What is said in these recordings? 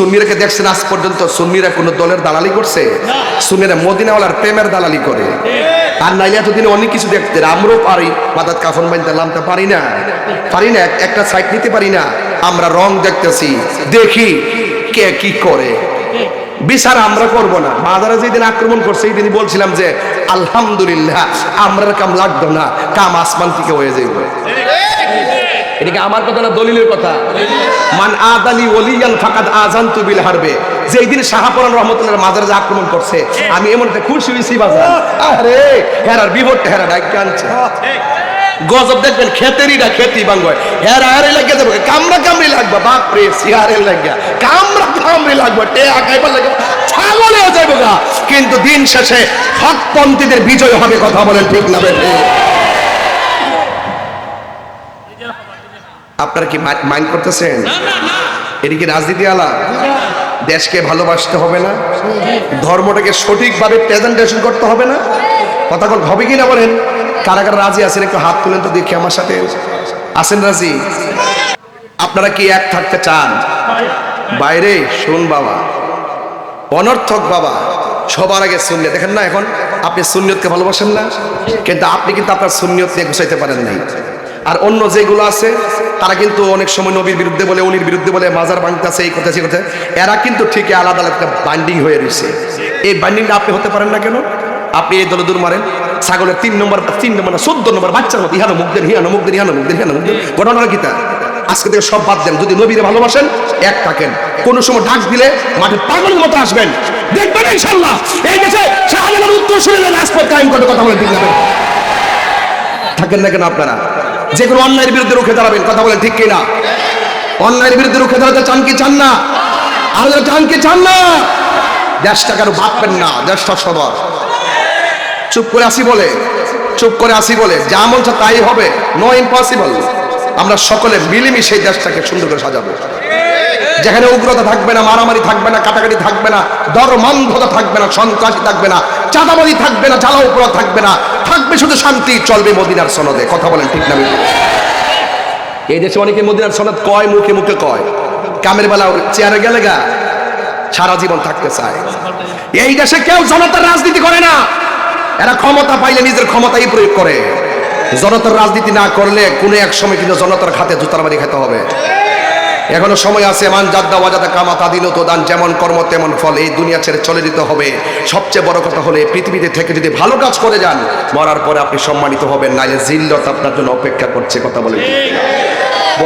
সুন্নিরাকে দেখছেন আজ পর্যন্ত সুন্নিরা কোনো দলের দালালি করছে? সুন্নিরা মদিনাওয়ালার প্রেমের দালালি করে। আর নাইলে এতদিন অনেক কিছু দেখতে। আমরাও পারি মাদাত কাফন বাইন্দা লামতে পারি না। পারি না একটা সাইড নিতে পারি না। আমরা রং দেখতেছি দেখি কে কি করে। বিচার আমরা করব না। বাজারে যেদিন আক্রমণ করছে এই দিনই বলছিলাম যে আলহামদুলিল্লাহ আমরার কাম লাগতো না। কাম আসমান থেকে হয়ে যাইবে। এটা কি আমার কথা না দলিলের কথা? মান আদালি ওলিয়ান ফাকাদ আজানতু বিল হারবে। যেই দিন শাহপুরান রহমতুল্লাহ মাজারে যে আক্রমণ করছে, আমি এমন একটা খুশি হয়েছি বাজার। আরে হেরার বিবরটা হেরা ডাইকে আনছে। গজব দেখবেন খেতেরিরা খেতি বাঙ্গয় হেরা হারে লাগে যাবে। কামড়া কামড়ি লাগবে, বাপ রে সিহারে লাগবে কামড়া কামড়ি লাগবে টে আকাইবার লাগবে ছাগলেও যাইব গা। কিন্তু দিন শেষে হকপন্থীদের বিজয় হবে কথা বলেন ঠিক না বেঠিক? আপনারা কি মাইন্ড করতেছেন? এটি কি রাজনীতি আলা দেশকে ভালোবাসতে হবে না? ধর্মটাকে সঠিকভাবে প্রেজেন্টেশন করতে হবে না? কথা হবে কি না বলেন? কারা কারা রাজি আছেন একটু হাত তুলেন তো দেখি আমার সাথে। আছেন রাজি? আপনারা কি এক থাকতে চান? বাইরে শুন বাবা। অনর্থক বাবা সবার আগে সুন্নিয়ত। দেখেন না এখন আপনি সুন্নিয়তকে ভালোবাসেন না কিন্তু আপনি কিন্তু আপনার সুন্নিয়ত নিয়ে ঘুষাইতে পারেন নাই। আর অন্য যেগুলো আছে তারা কিন্তু অনেক সময় নবীর বিরুদ্ধে বলে উনির বিরুদ্ধে বলে, মাজার ভাঙতেছে এই কথা সে কথা। এরা কিন্তু ঠিকই আলাদা আলাদা বান্ডিং হয়ে রয়েছে। এই বান্ডিংটা আপনি হতে পারেন না কেন? আপনি এই দলে দূর মারেন, ছাগলের তিন নম্বর তিন নম্বর চোদ্দ নম্বর বাচ্চার মতো, ইহানো মুখ দেন, হিয়ানো মুখ দেন, হিয়ানো মুখ দেন, হিয়ানো মুখ দেন। ঘটনাটা কি তা আজকে থেকে সব বাদ দেন। যদি নবীরে ভালোবাসেন, এক থাকেন। কোন সময় ডাক দিলে মাঠে পাগলের মতো আসবেন। দেখবেন ইনশাল্লাহ এই দেশে শাহজালাল উত্তর শুনে রাজপথ কায়েম করতে কথা বলে ঠিক থাকেন না কেন আপনারা? যে কোনো অন্যায়ের বিরুদ্ধে রুখে দাঁড়াবেন, কথা বলেন ঠিক কিনা? অন্যায়ের বিরুদ্ধে রুখে দাঁড়াতে চান কি চান না? আর চান কি চান না? দেশটা কেন ভাববেন না, দেশটা সবার। চুপ করে আসি বলে, চুপ করে আসি বলে, যা চায় তাই হবে নো ইম্পসিবল আমরা সকলে মিলেমিশে দেশটাকে সুন্দর করে সাজাবো। যেখানে উগ্রতা থাকবে না, মারামারি থাকবে না, কাটাকাটি থাকবে না, দরমান্ধতা থাকবে না, সন্ত্রাসী থাকবে না চাঁদাবাদি থাকবে না জ্বালা উপরা থাকবে না। থাকবে শুধু শান্তি, চলবে মদিনার সনদে, কথা বলেন ঠিক না? এই দেশে অনেকে মদিনার সনদ কয়, মুখে মুখে কয়। কামের বেলা চেয়ারে গেলে গা, সারা জীবন থাকতে চায়। এই দেশে কেউ জনতার রাজনীতি করে না। এরা ক্ষমতা পাইলে নিজের ক্ষমতাই প্রয়োগ করে। জনতার রাজনীতি না করলে কোনো এক সময় কিন্তু জনতার খাতে জুতার বাড়ি খেতে হবে। এখনও সময় আছে, মান জাদ্দা ওয়াজাদা কামাতা দিল তো দান, যেমন কর্ম তেমন ফল এই দুনিয়া ছেড়ে চলে যেতে হবে। সবচেয়ে বড় কথা হলে পৃথিবীতে থেকে যদি ভালো কাজ করে যান, মরার পরে আপনি সম্মানিত হবেন, নাইলে জিল্লত আপনার জন্য অপেক্ষা করছে, কথা বলে।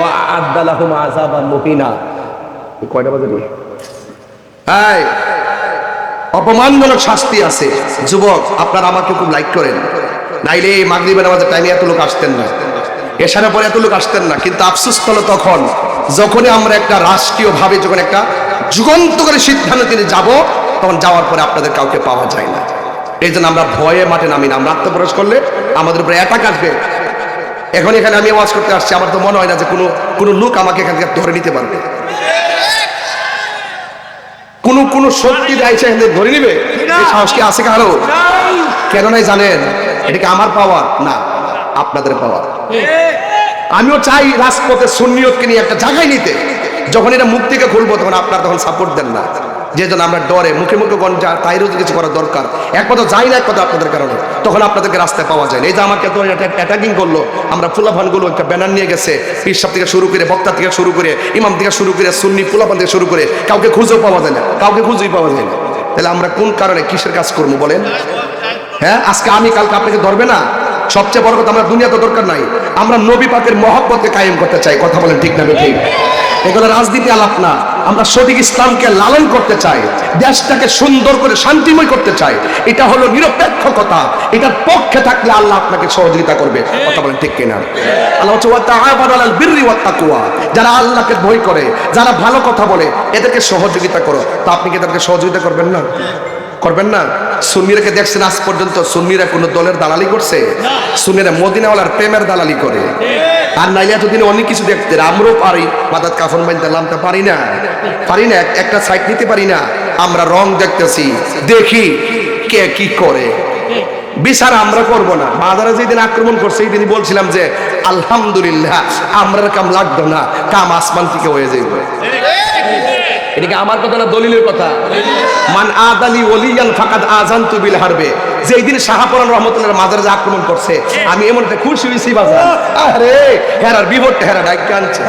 আদালাহুম? অপমানজনক শাস্তি আছে। যুবক, আপনারা আমাকে খুব লাইক করেন। নাইলে এই মাগরিবের নামাজের টাইমে এত লোক আসতেন না। এসারে পরে এত লোক আসতেন না। কিন্তু আফসোস হলো তখন, যখনই আমরা একটা রাষ্ট্রীয় ভাবে যখন একটা যুগান্ত করে সিদ্ধান্ত নিয়ে যাব, তখন যাওয়ার পরে আপনাদের কাউকে পাওয়া যায় না। এই জন্য আমরা ভয়ে মাঠে নামি না। আমরা আত্মপ্রকাশ করলে আমাদের উপরে অ্যাটাক আসবে। এখন এখানে আমি ওয়াজ করতে আসছি, আমার তো মনে হয় না যে কোনো কোনো লোক আমাকে এখান থেকে ধরে নিতে পারবে। কোন কোন শক্তি এখান থেকে ধরে নিবে এই সাহস কি আছে কারও? কেন নাই জানেন? এটা কি আমার পাওয়ার না, আপনাদের পাওয়ার আমিও চাই রাজপথে সুন্নিয়তকে নিয়ে একটা জায়গায় নিতে। যখন এটা মুখ থেকে খুলবো, তখন আপনারা তখন সাপোর্ট দেন না। যে আমরা ডরে, মুখে মুখে গন যা তাইরও তো কিছু করা দরকার। এক কথা যাই না, এক কথা আপনাদের কারণে। তখন আপনাদেরকে রাস্তায় পাওয়া যায়। এই যে আমাকে তো অ্যাটাকিং করল, আমরা ফুলাফানগুলো একটা ব্যানার নিয়ে গেছে পিসাব থেকে শুরু করে, বক্তা থেকে শুরু করে, ইমাম থেকে শুরু করে, সুন্নি ফুলাফান থেকে শুরু করে, কাউকে খুঁজেও পাওয়া যায় না। কাউকে খুঁজেই পাওয়া যায় না। তাহলে আমরা কোন কারণে কিসের কাজ করব বলেন? হ্যাঁ আজকে আমি কালকে আপনাকে ধরবে না? সবচেয়ে বড় কথা, আমরা দুনিয়াতে দরকার নাই। আমরা নবী পাকের মহব্বতকে কায়েম করতে চাই। কথা বলেন ঠিক না ঠিক এগুলো রাজনীতি আলাপ না। আমরা সঠিক ইসলামকে লালন করতে চাই, দেশটাকে সুন্দর করে শান্তিময় করতে চাই, এটা হলো নিরপেক্ষতা এটার পক্ষে থাকলে আল্লাহ আপনাকে সহযোগিতা করবে। কথা বলেন ঠিক কিনা? আল্লাহ হচ্ছে যারা আল্লাহকে ভয় করে, যারা ভালো কথা বলে, এদেরকে সহযোগিতা করো। তো আপনি কি তাদেরকে সহযোগিতা করবেন না? করবেন না? সুন্নিরাকে দেখছেন আজ পর্যন্ত সুন্নিরা কোনো দলের দালালি করছে? সুন্নিরা মদিনাওয়ালার প্রেমের দালালি করে। আর নাইলে এতদিন অনেক কিছু দেখতেন আমরাও পারি মাদাত কাফন বাইনতে লামতে পারি না। পারি না, একটা সাইড নিতে পারি না। আমরা রং দেখতেছি, দেখি কে কি করে। বিচার আমরা করব না। বাজারে যেদিন আক্রমণ করছে এই দিনই বলছিলাম যে, আলহামদুলিল্লাহ, আমরার কাম লাগতো না, কাম আসমান থেকে হয়ে যাইবে। এদিকে আমার কথা না দলিলের কথা? মান আদালি ওলিয়ান ফাকাদ আজানতু বিল হারবে। যেই দিন শাহপুরান রহমতুল্লাহ মাজারে যে আক্রমণ করছে, আমি এমন একটা খুশি হয়েছি বাজার। আরে, হেরার বিবরটা হেরা ডাক আনছে।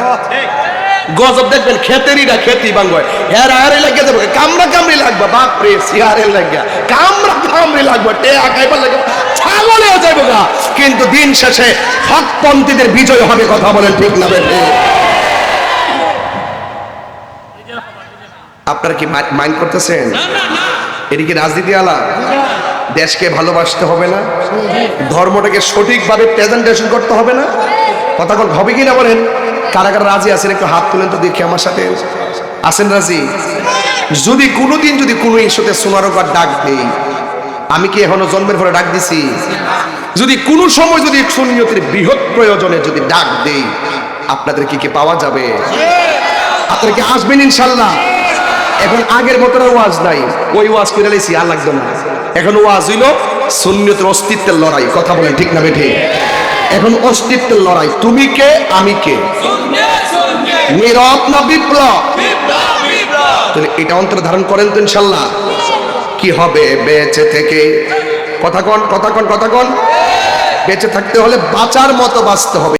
গজব দেখবেন, খেতেরই না খেতি বাঙ্গয় হেরা হেরে লাগে যাবে। কামড়া কামড়ি লাগবে, বাপ রে সিহারে লাগবে কামড়া কামড়ি লাগবে টে আকাইবার লাগবে ছাগলেও যাইব গা। কিন্তু দিন শেষে হকপন্থীদের বিজয় হবে কথা বলেন ঠিক না বেঠে। আপনারা কি মাইন্ড করতেছেন? এদিকে রাজনীতি আলা? দেশকে ভালোবাসতে হবে না? ধর্মটাকে সঠিকভাবে প্রেজেন্টেশন করতে হবে না? কথা হবে কি না বলেন? কারা কারা রাজি আছেন? একটু হাত তুলেন তো দেখি আমার সাথে। আছেন রাজি? যদি কোনোদিন যদি কোনো ইস্যুতে সোনারকার ডাক দেই আমি কি এখনও জন্মের পরে ডাক দিছি? যদি কোনো সময় যদি সুনিয়তির বৃহৎ প্রয়োজনে যদি ডাক দেই আপনাদের কি কি পাওয়া যাবে? আপনারা কি আসবেন ইনশাল্লাহ? এখন আগের মতো আর ওয়াজ নাই। ওই ওয়াজ করে লেছি আর লাগবে না। এখন ওয়াজ হইল সুন্নতের অস্তিত্বের লড়াই, কথা বলেন ঠিক না বেঠে? এখন অস্তিত্বের লড়াই, তুমি কে, আমি কে? না বিপ্লব? এটা অন্তর ধারণ করেন তো ইনশাল্লাহ। কি হবে বেঁচে থেকে? কথা কন কথা কন কথা কন। বেঁচে থাকতে হলে বাঁচার মতো বাঁচতে হবে।